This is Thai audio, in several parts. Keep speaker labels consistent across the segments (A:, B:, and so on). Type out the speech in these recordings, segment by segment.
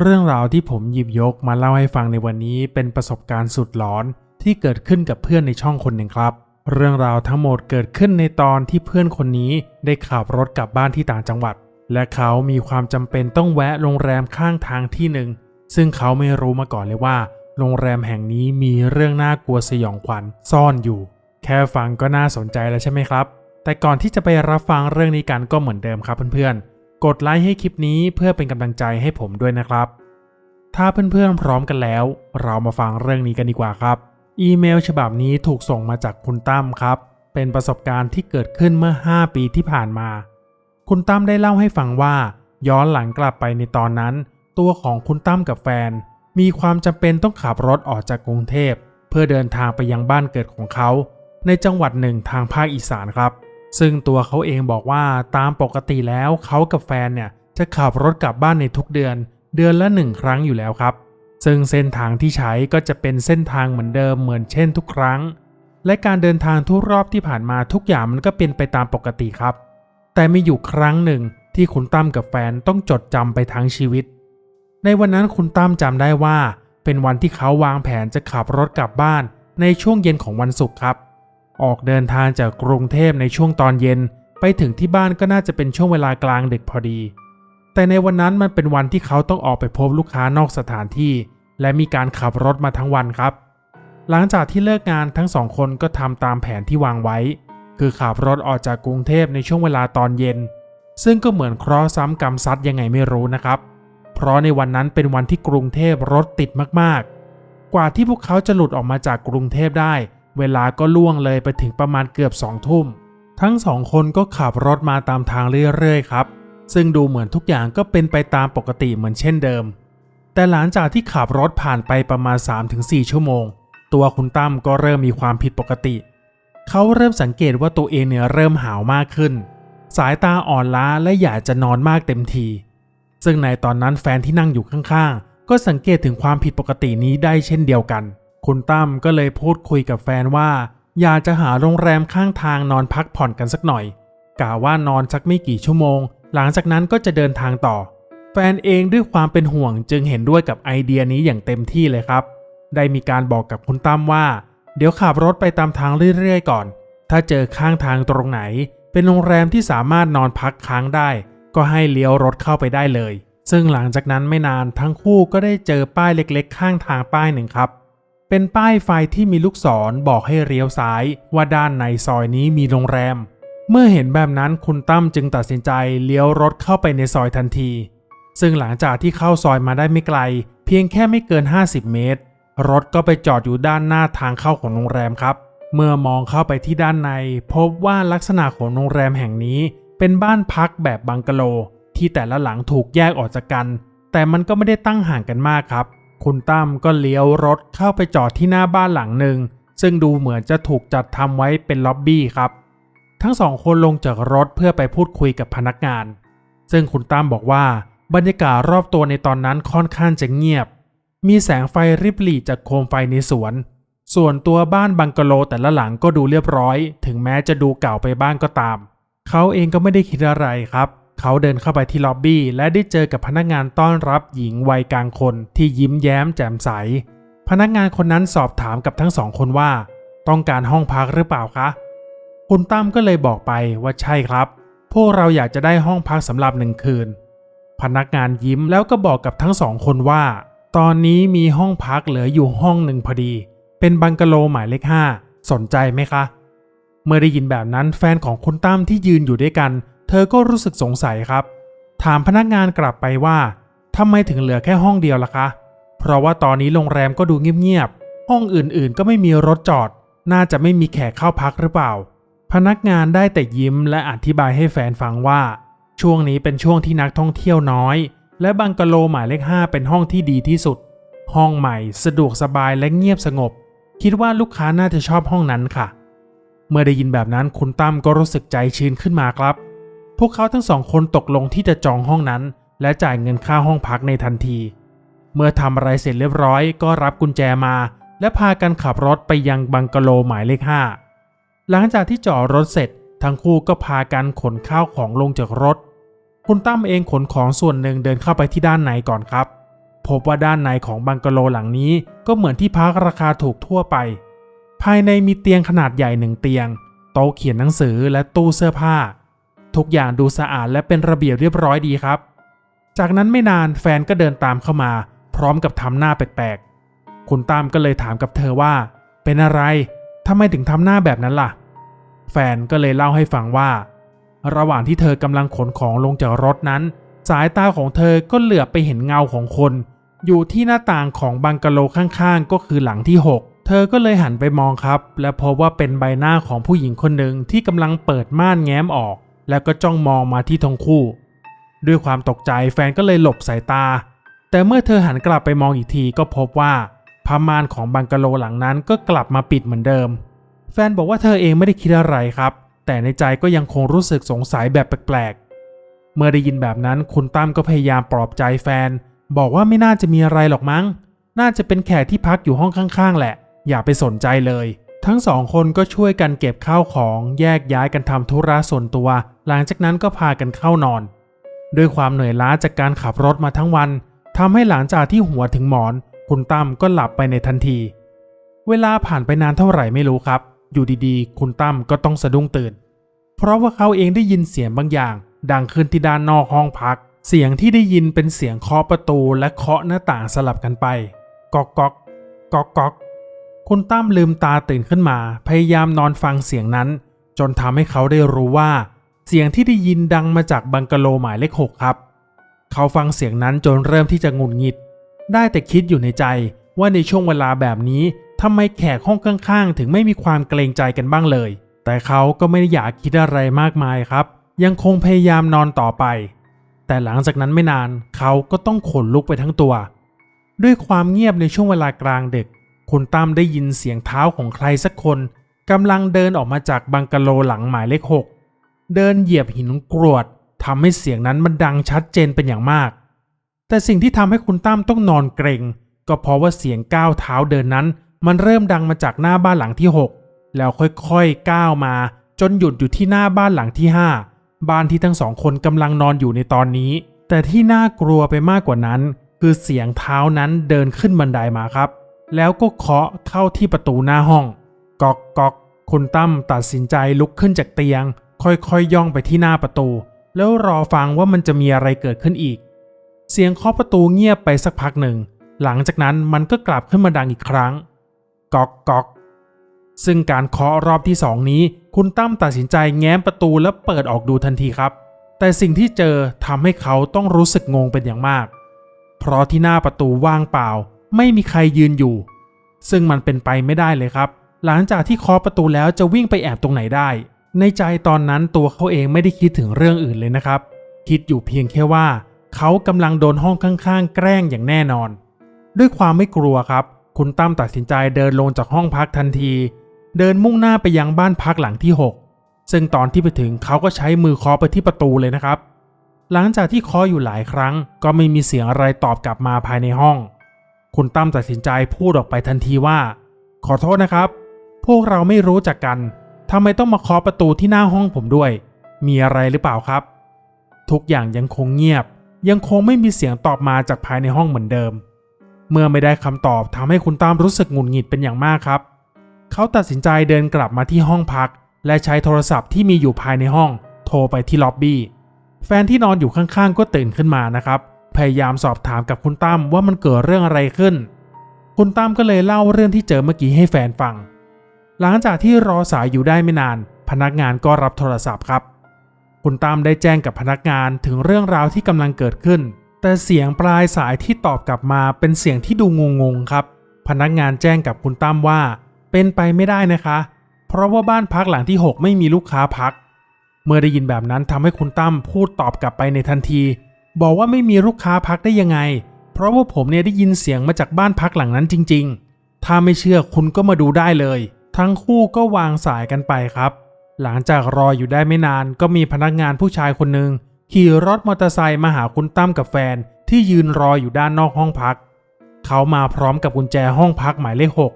A: เรื่องราวที่ผมหยิบยกมาเล่าให้ฟังในวันนี้เป็นประสบการณ์สุดหลอนที่เกิดขึ้นกับเพื่อนในช่องคนหนึ่งครับ เรื่องราวทั้งหมดเกิดขึ้นในตอนที่เพื่อนคนนี้ได้ขับรถกลับบ้านที่ต่างจังหวัด และเขามีความจำเป็นต้องแวะโรงแรมข้างทางที่หนึ่งซึ่งเขาไม่รู้มาก่อนเลยว่า โรงแรมแห่งนี้มีเรื่องน่ากลัวสยองขวัญซ่อนอยู่ แค่ฟังก็น่าสนใจแล้วใช่ไหมครับ แต่ก่อนที่จะไปรับฟังเรื่องนี้กันก็เหมือนเดิมครับเพื่อนๆ กดไลค์ให้คลิปนี้เพื่อเป็นกำลังใจให้ผมด้วยนะครับ ถ้าเพื่อนๆพร้อมกันแล้ว เรามาฟังเรื่องนี้กันดีกว่าครับ อีเมลฉบับนี้ถูกส่งมาจากคุณตั้มครับ เป็นประสบการณ์ที่เกิดขึ้นเมื่อ 5 ปีที่ผ่านมา คุณตั้มได้เล่าให้ฟังว่า ย้อนหลังกลับไปในตอนนั้น ตัวของคุณตั้มกับแฟน มีความจำเป็นต้องขับรถออกจากกรุงเทพ เพื่อเดินทางไปยังบ้านเกิดของเขา ในจังหวัดหนึ่งทางภาคอีสานครับ ซึ่งตัวเขาเองบอกว่าตามปกติแล้วเขากับแฟนเนี่ยจะขับรถกลับบ้านในทุกเดือน เดือนละหนึ่งครั้งอยู่แล้วครับ ซึ่งเส้นทางที่ใช้ก็จะเป็นเส้นทางเหมือนเดิมเหมือนเช่นทุกครั้ง และการเดินทางทุกรอบที่ผ่านมาทุกอย่างมันก็เป็นไปตามปกติครับ แต่มีอยู่ครั้งหนึ่งที่คุณตั้มกับแฟนต้องจดจำไปทั้งชีวิต ในวันนั้นคุณตั้มจำได้ว่า เป็นวันที่เขาวางแผนจะขับรถกลับบ้านในช่วงเย็นของวันศุกร์ครับ ออกเดินทางจากกรุงเทพในช่วงตอนเย็น ไปถึงที่บ้านก็น่าจะเป็นช่วงเวลากลางดึกพอดี แต่ในวันนั้นมันเป็นวันที่เขาต้องออกไปพบลูกค้านอกสถานที่ และมีการขับรถมาทั้งวันครับ หลังจากที่เลิกงานทั้งสองคนก็ทำตามแผนที่วางไว้ คือขับรถออกจากกรุงเทพในช่วงเวลาตอนเย็น ซึ่งก็เหมือนเคราะห์ซ้ำกรรมซัดยังไงไม่รู้นะครับ เพราะในวันนั้นเป็นวันที่กรุงเทพรถติดมากๆ กว่าที่พวกเขาจะหลุดออกมาจากกรุงเทพได้ เวลาก็ล่วงเลยไปถึงประมาณเกือบสองทุ่ม ทั้งสองคนก็ขับรถมาตามทางเรื่อยๆครับ ซึ่งดูเหมือนทุกอย่างก็เป็นไปตามปกติเหมือนเช่นเดิม แต่หลังจากที่ขับรถผ่านไปประมาณ 3-4 ชั่วโมง ตัวคุณตั้มก็เริ่มมีความผิดปกติ เขาเริ่มสังเกตว่าตัวเองเนี่ยเริ่มหาวมากขึ้น สายตาอ่อนล้าและอยากจะนอนมากเต็มที ซึ่งในตอนนั้นแฟนที่นั่งอยู่ข้างๆ ก็สังเกตถึงความผิดปกตินี้ได้เช่นเดียวกัน คุณตั้มก็เลยพูดคุยกับแฟนว่า อยากจะหาโรงแรมข้างทางนอนพักผ่อนกันสักหน่อยกะว่านอนสักไม่กี่ชั่วโมง หลังจากนั้นก็จะเดินทางต่อ แฟนเองด้วยความเป็นห่วงจึงเห็นด้วยกับไอเดียนี้อย่างเต็มที่เลยครับ ได้มีการบอกกับคุณตั้มว่า เดี๋ยวขับรถไปตามทางเรื่อยๆก่อน ถ้าเจอข้างทางตรงไหน เป็นโรงแรมที่สามารถนอนพักค้างได้ ก็ให้เลี้ยวรถเข้าไปได้เลย ซึ่งหลังจากนั้นไม่นานทั้งคู่ก็ได้เจอป้ายเล็กๆ ข้างทางป้ายหนึ่งครับ เป็นป้ายไฟที่มีลูกศรบอกให้เลี้ยวซ้ายว่าด้านในซอยนี้มีโรงแรม เมื่อเห็นแบบนั้นคุณตั้มจึงตัดสินใจเลี้ยวรถเข้าไปในซอยทันที ซึ่งหลังจากที่เข้าซอยมาได้ไม่ไกล เพียงแค่ไม่เกิน 50 เมตร รถก็ไปจอดอยู่ด้านหน้าทางเข้าของโรงแรมครับ เมื่อมองเข้าไปที่ด้านใน พบว่าลักษณะของโรงแรมแห่งนี้ เป็นบ้านพักแบบบังกะโล ที่แต่ละหลังถูกแยกออกจากกัน แต่มันก็ไม่ได้ตั้งห่างกันมากครับ คุณตั้มก็เลี้ยวรถเข้าไปจอดที่หน้าบ้านหลังหนึ่ง ซึ่งดูเหมือนจะถูกจัดทำไว้เป็นล็อบบี้ครับ ทั้งสองคนลงจากรถเพื่อไปพูดคุยกับพนักงาน ซึ่งคุณตั้มบอกว่าบรรยากาศรอบตัวในตอนนั้นค่อนข้างจะเงียบ มีแสงไฟริบหรี่จากโคมไฟในสวน ส่วนตัวบ้านบังกะโลแต่ละหลังก็ดูเรียบร้อย ถึงแม้จะดูเก่าไปบ้างก็ตาม เขาเองก็ไม่ได้คิดอะไรครับ เขาเดินเข้าไปที่ล็อบบี้และได้เจอกับพนักงานต้อนรับหญิงวัยกลางคนที่ยิ้มแย้มแจ่มใส พนักงานคนนั้นสอบถามกับทั้งสองคนว่า ต้องการห้องพักหรือเปล่าคะ คุณตั้มก็เลยบอกไปว่าใช่ครับ พวกเราอยากจะได้ห้องพักสำหรับหนึ่งคืน พนักงานยิ้มแล้วก็บอกกับทั้งสองคนว่า ตอนนี้มีห้องพักเหลืออยู่ห้องหนึ่งพอดี เป็นบังกะโลหมายเลขห้าสนใจไหมคะ เมื่อได้ยินแบบนั้นแฟนของคุณตั้มที่ยืนอยู่ด้วยกัน เธอก็รู้สึกสงสัยครับ ถามพนักงานกลับไปว่าทำไมถึงเหลือแค่ห้องเดียวล่ะคะ เพราะว่าตอนนี้โรงแรมก็ดูเงียบๆ ห้องอื่นๆ ก็ไม่มีรถจอด น่าจะไม่มีแขกเข้าพักหรือเปล่า พนักงานได้แต่ยิ้มและอธิบายให้แฟนฟังว่า ช่วงนี้เป็นช่วงที่นักท่องเที่ยวน้อย และบังกะโลหมายเลข5เป็นห้องที่ดีที่สุด ห้องใหม่สะดวกสบายและเงียบสงบ คิดว่าลูกค้าน่าจะชอบห้องนั้นค่ะ เมื่อได้ยินแบบนั้นคุณตั้มก็รู้สึกใจชื้นขึ้นมาครับ พวกเขาทั้งสองคนตกลงที่จะจองห้องนั้น และจ่ายเงินค่าห้องพักในทันที เมื่อทำอะไรเสร็จเรียบร้อยก็รับกุญแจมา และพากันขับรถไปยังบังกะโลหมายเลขห้าหลังจากที่จอดรถเสร็จ ทั้งคู่ก็พากันขนข้าวของลงจากรถ คุณตั้มเองขนของส่วนหนึ่งเดินเข้าไปที่ด้านในก่อนครับ พบว่าด้านในของบังกะโลหลังนี้ก็เหมือนที่พักราคาถูกทั่วไป ภายในมีเตียงขนาดใหญ่หนึ่งเตียง โต๊ะเขียนหนังสือและตู้เสื้อผ้า ทุกอย่างดูสะอาดและเป็นระเบียบเรียบร้อยดีครับ จากนั้นไม่นานแฟนก็เดินตามเข้ามา พร้อมกับทำหน้าแปลกๆ คุณตั้มก็เลยถามกับเธอว่า เป็นอะไรทำไมถึงทำหน้าแบบนั้นล่ะ แฟนก็เลยเล่าให้ฟังว่า ระหว่างที่เธอกำลังขนของลงจากรถนั้น สายตาของเธอก็เหลือบไปเห็นเงาของคน อยู่ที่หน้าต่างของบังกะโลข้างๆ ก็คือหลังที่ 6เธอก็เลยหันไปมองครับ และพบว่าเป็นใบหน้าของผู้หญิงคนหนึ่งที่กำลังเปิดม่านแง้มออก แล้วก็จ้องมองมาที่ทั้งคู่ ด้วยความตกใจแฟนก็เลยหลบสายตา แต่เมื่อเธอหันกลับไปมองอีกทีก็พบว่าผ้าม่านของบังกะโลหลังนั้นก็กลับมาปิดเหมือนเดิม แฟนบอกว่าเธอเองไม่ได้คิดอะไรครับ แต่ในใจก็ยังคงรู้สึกสงสัยแบบแปลกๆ เมื่อได้ยินแบบนั้นคุณตั้มก็พยายามปลอบใจแฟน บอกว่าไม่น่าจะมีอะไรหรอกมั้ง น่าจะเป็นแขกที่พักอยู่ห้องข้างๆ แหละ อย่าไปสนใจเลย ทั้งสองคนก็ช่วยกันเก็บข้าวของแยกย้ายกันทำธุระส่วนตัว หลังจากนั้นก็พากันเข้านอน ด้วยความเหนื่อยล้าจากการขับรถมาทั้งวันทำให้หลังจากที่หัวถึงหมอน คุณตั้มก็หลับไปในทันที เวลาผ่านไปนานเท่าไหร่ไม่รู้ครับ อยู่ดีๆ คุณตั้มก็ต้องสะดุ้งตื่น เพราะว่าเขาเองได้ยินเสียงบางอย่าง ดังขึ้นที่ด้านนอกห้องพัก เสียงที่ได้ยินเป็นเสียงเคาะประตูและเคาะหน้าต่างสลับกันไปก๊อกก๊อกก๊อกก๊อกคุณตั้มลืมตาตื่นขึ้นมา พยายามนอนฟังเสียงนั้น จนทำให้เขาได้รู้ว่า เสียงที่ได้ยินดังมาจากบังกะโลหมายเลขหกครับ เขาฟังเสียงนั้นจนเริ่มที่จะงุดหงิด ได้แต่คิดอยู่ในใจว่าในช่วงเวลาแบบนี้ทำไมแขกห้องข้างๆ ถึงไม่มีความเกรงใจกันบ้างเลย แต่เขาก็ไม่ได้อยากคิดอะไรมากมายครับ ยังคงพยายามนอนต่อไป แต่หลังจากนั้นไม่นานเขาก็ต้องขนลุกไปทั้งตัว ด้วยความเงียบในช่วงเวลากลางดึกคุณตั้มได้ยินเสียงเท้าของใครสักคนกำลังเดินออกมาจากบังกะโลหลังหมายเลขหก เดินเหยียบหินกรวดทำให้เสียงนั้นมันดังชัดเจนเป็นอย่างมาก แต่สิ่งที่ทำให้คุณตั้มต้องนอนเกรงก็เพราะว่าเสียงก้าวเท้าเดินนั้น มันเริ่มดังมาจากหน้าบ้านหลังที่ 6 แล้วค่อยๆก้าวมา จนหยุดอยู่ที่หน้าบ้านหลังที่ 5 บ้านที่ทั้งสองคนกำลังนอนอยู่ในตอนนี้ แต่ที่น่ากลัวไปมากกว่านั้น คือเสียงเท้านั้นเดินขึ้นบันไดมาครับ แล้วก็เคาะเข้าที่ประตูหน้าห้อง กอกกอกคุณตั้มตัดสินใจลุกขึ้นจากเตียง ค่อยๆย่องไปที่หน้าประตู แล้วรอฟังว่ามันจะมีอะไรเกิดขึ้นอีก เสียงเคาะประตูเงียบไปสักพักหนึ่ง หลังจากนั้นมันก็กลับขึ้นมาดังอีกครั้งก๊อกก๊อกซึ่งการเคาะรอบที่สองนี้ คุณตั้มตัดสินใจแง้มประตูแล้วเปิดออกดูทันทีครับ แต่สิ่งที่เจอทำให้เขาต้องรู้สึกงงเป็นอย่างมาก เพราะที่หน้าประตูว่างเปล่า ไม่มีใครยืนอยู่ ซึ่งมันเป็นไปไม่ได้เลยครับ หลังจากที่เคาะประตูแล้วจะวิ่งไปแอบตรงไหนได้ ในใจตอนนั้นตัวเขาเองไม่ได้คิดถึงเรื่องอื่นเลยนะครับ คิดอยู่เพียงแค่ว่าเขากำลังโดนห้องข้างๆ แกล้งอย่างแน่นอน ด้วยความไม่กลัวครับ คุณตั้มตัดสินใจเดินลงจากห้องพักทันที เดินมุ่งหน้าไปยังบ้านพักหลังที่ 6 ซึ่งตอนที่ไปถึงเขาก็ใช้มือเคาะไปที่ประตูเลยนะครับ หลังจากที่เคาะอยู่หลายครั้ง ก็ไม่มีเสียงอะไรตอบกลับมาภายในห้อง คุณตั้มตัดสินใจพูดออกไปทันทีว่า ขอโทษนะครับ พวกเราไม่รู้จักกัน ทำไมต้องมาเคาะประตูที่หน้าห้องผมด้วย มีอะไรหรือเปล่าครับ ทุกอย่างยังคงเงียบ ยังคงไม่มีเสียงตอบมาจากภายในห้องเหมือนเดิม เมื่อไม่ได้คำตอบทำให้คุณตั้มรู้สึกหงุดหงิดเป็นอย่างมากครับ เขาตัดสินใจเดินกลับมาที่ห้องพัก และใช้โทรศัพท์ที่มีอยู่ภายในห้อง โทรไปที่ล็อบบี้แฟนที่นอนอยู่ข้างๆ ก็ตื่นขึ้นมานะครับ พยายามสอบถามกับคุณตั้มว่ามันเกิดเรื่องอะไรขึ้น คุณตั้มก็เลยเล่าเรื่องที่เจอเมื่อกี้ให้แฟนฟัง หลังจากที่รอสายอยู่ได้ไม่นาน พนักงานก็รับโทรศัพท์ครับ คุณตั้มได้แจ้งกับพนักงานถึงเรื่องราวที่กำลังเกิดขึ้น แต่เสียงปลายสายที่ตอบกลับมาเป็นเสียงที่ดูงงๆครับ พนักงานแจ้งกับคุณตั้มว่า เป็นไปไม่ได้นะคะ เพราะว่าบ้านพักหลังที่ 6 ไม่มีลูกค้าพัก เมื่อได้ยินแบบนั้นทำให้คุณตั้มพูดตอบกลับไปในทันที บอกว่าไม่มีลูกค้าพักได้ยังไง เพราะว่าผมเนี่ยได้ยินเสียงมาจากบ้านพักหลังนั้นจริง ๆ ถ้าไม่เชื่อคุณก็มาดูได้เลย ทั้งคู่ก็วางสายกันไปครับ หลังจากรออยู่ได้ไม่นานก็มีพนักงานผู้ชายคนหนึ่งขี่รถมอเตอร์ไซค์มาหาคุณตั้มกับแฟนที่ยืนรออยู่ด้านนอกห้องพัก เขามาพร้อมกับกุญแจห้องพักหมายเลขหก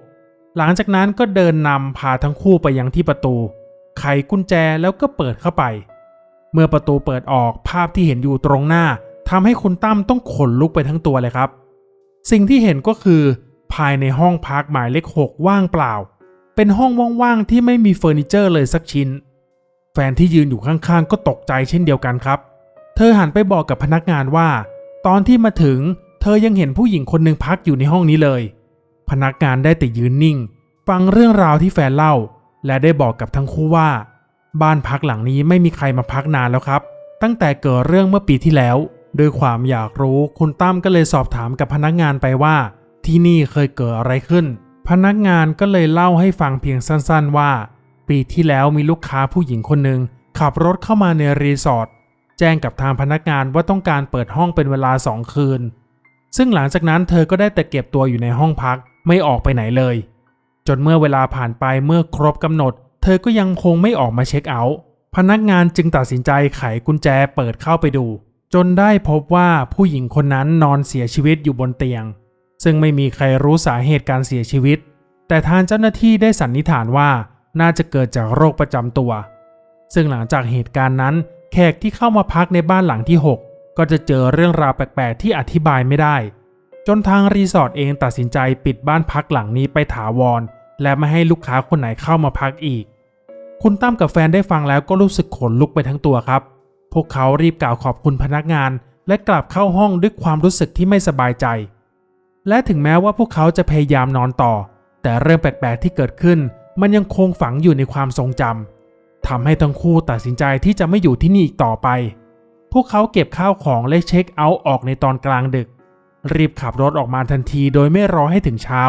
A: หลังจากนั้นก็เดินนำพาทั้งคู่ไปยังที่ประตู ไขกุญแจแล้วก็เปิดเข้าไป เมื่อประตูเปิดออกภาพที่เห็นอยู่ตรงหน้าทำให้คุณตั้มต้องขนลุกไปทั้งตัวเลยครับ สิ่งที่เห็นก็คือ ภายในห้องพักหมายเลขหกว่างเปล่า เป็นห้องว่างๆที่ไม่มีเฟอร์นิเจอร์เลยสักชิ้น แฟนที่ยืนอยู่ข้างๆ ก็ตกใจเช่นเดียวกันครับ เธอหันไปบอกกับพนักงานว่า ตอนที่มาถึง เธอยังเห็นผู้หญิงคนหนึ่งพักอยู่ในห้องนี้เลย พนักงานได้แต่ยืนนิ่ง ฟังเรื่องราวที่แฟนเล่า และได้บอกกับทั้งคู่ว่า บ้านพักหลังนี้ไม่มีใครมาพักนานแล้วครับ ตั้งแต่เกิดเรื่องเมื่อปีที่แล้วโดยความอยากรู้คุณตั้มก็เลยสอบถามกับพนักงานไปว่า ที่นี่เคยเกิดอะไรขึ้น พนักงานก็เลยเล่าให้ฟังเพียงสั้นๆว่า ปีที่แล้วมีลูกค้าผู้หญิงคนหนึ่งขับรถเข้ามาในรีสอร์ทแจ้งกับทางพนักงานว่าต้องการเปิดห้องเป็นเวลาสองคืน ซึ่งหลังจากนั้นเธอก็ได้แต่เก็บตัวอยู่ในห้องพักไม่ออกไปไหนเลย จนเมื่อเวลาผ่านไปเมื่อครบกำหนด เธอก็ยังคงไม่ออกมาเช็คเอาท์พนักงานจึงตัดสินใจไขกุญแจเปิดเข้าไปดู จนได้พบว่าผู้หญิงคนนั้นนอนเสียชีวิตอยู่บนเตียง ซึ่งไม่มีใครรู้สาเหตุการเสียชีวิต แต่ทางเจ้าหน้าที่ได้สันนิษฐานว่าน่าจะเกิดจากโรคประจำตัว ซึ่งหลังจากเหตุการณ์นั้น แขกที่เข้ามาพักในบ้านหลังที่ 6 ก็จะเจอเรื่องราวแปลกๆ ที่อธิบายไม่ได้ จนทางรีสอร์ทเองตัดสินใจปิดบ้านพักหลังนี้ไปถาวร และไม่ให้ลูกค้าคนไหนเข้ามาพักอีก คุณตั้มกับแฟนได้ฟังแล้วก็รู้สึกขนลุกไปทั้งตัวครับ พวกเขารีบกล่าวขอบคุณพนักงาน และกลับเข้าห้องด้วยความรู้สึกที่ไม่สบายใจ และถึงแม้ว่าพวกเขาจะพยายามนอนต่อ แต่เรื่องแปลกๆที่เกิดขึ้น มันยังคงฝังอยู่ในความทรงจำทำให้ทั้งคู่ตัดสินใจที่จะไม่อยู่ที่นี่อีกต่อไป พวกเขาเก็บข้าวของและเช็คเอาท์ออกในตอนกลางดึก รีบขับรถออกมาทันทีโดยไม่รอให้ถึงเช้า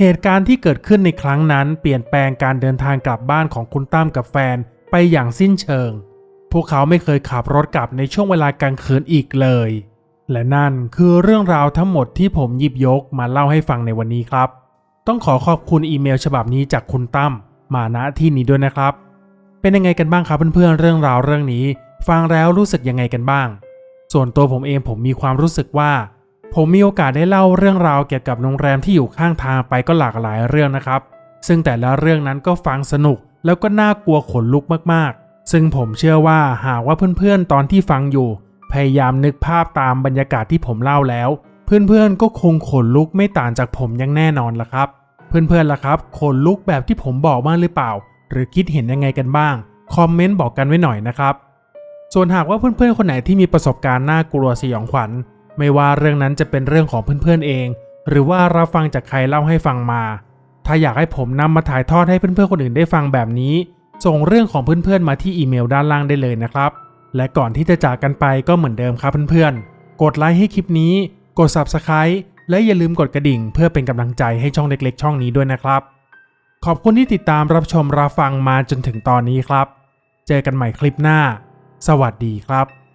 A: เหตุการณ์ที่เกิดขึ้นในครั้งนั้นเปลี่ยนแปลงการเดินทางกลับบ้านของคุณตั้มกับแฟนไปอย่างสิ้นเชิง พวกเขาไม่เคยขับรถกลับในช่วงเวลากลางคืนอีกเลย และนั่นคือเรื่องราวทั้งหมดที่ผมหยิบยกมาเล่าให้ฟังในวันนี้ครับ ต้องขอขอบคุณอีเมลฉบับนี้จากคุณตั้มมาณที่นี้ด้วยนะครับ เป็นยังไงกันบ้างครับเพื่อนๆเรื่องราวเรื่องนี้ ฟังแล้วรู้สึกยังไงกันบ้าง ส่วนตัวผมเองผมมีความรู้สึกว่า ผมมีโอกาสได้เล่าเรื่องราวเกี่ยวกับโรงแรมที่อยู่ข้างทางไปก็หลากหลายเรื่องนะครับ ซึ่งแต่ละเรื่องนั้นก็ฟังสนุกแล้วก็น่ากลัวขนลุกมากๆ ซึ่งผมเชื่อว่าหากว่าเพื่อนๆตอนที่ฟังอยู่ พยายามนึกภาพตามบรรยากาศที่ผมเล่าแล้ว เพื่อนๆก็คงขนลุกไม่ต่างจากผมยังแน่นอนละครับ เพื่อนๆล่ะครับขนลุกแบบที่ผมบอกบ้างหรือเปล่า หรือคิดเห็นยังไงกันบ้างคอมเมนต์บอกกันไว้หน่อยนะครับ ส่วนหากว่าเพื่อนๆคนไหนที่มีประสบการณ์น่ากลัวสยองขวัญ ไม่ว่าเรื่องนั้นจะเป็นเรื่องของเพื่อนๆเอง หรือว่ารับฟังจากใครเล่าให้ฟังมา ถ้าอยากให้ผมนำมาถ่ายทอดให้เพื่อนๆคนอื่นได้ฟังแบบนี้ ส่งเรื่องของเพื่อนๆมาที่อีเมลด้านล่างได้เลยนะครับ และก่อนที่จะจากกันไปก็เหมือนเดิมครับเพื่อนๆ กดไลค์ให้คลิปนี้ กด Subscribe และอย่าลืมกดกระดิ่ง เพื่อเป็นกำลังใจให้ช่องเล็กๆ ช่องนี้ด้วยนะครับ ขอบคุณที่ติดตามรับชมรับฟังมาจนถึงตอนนี้ครับ เจอกันใหม่คลิปหน้า สวัสดีครับ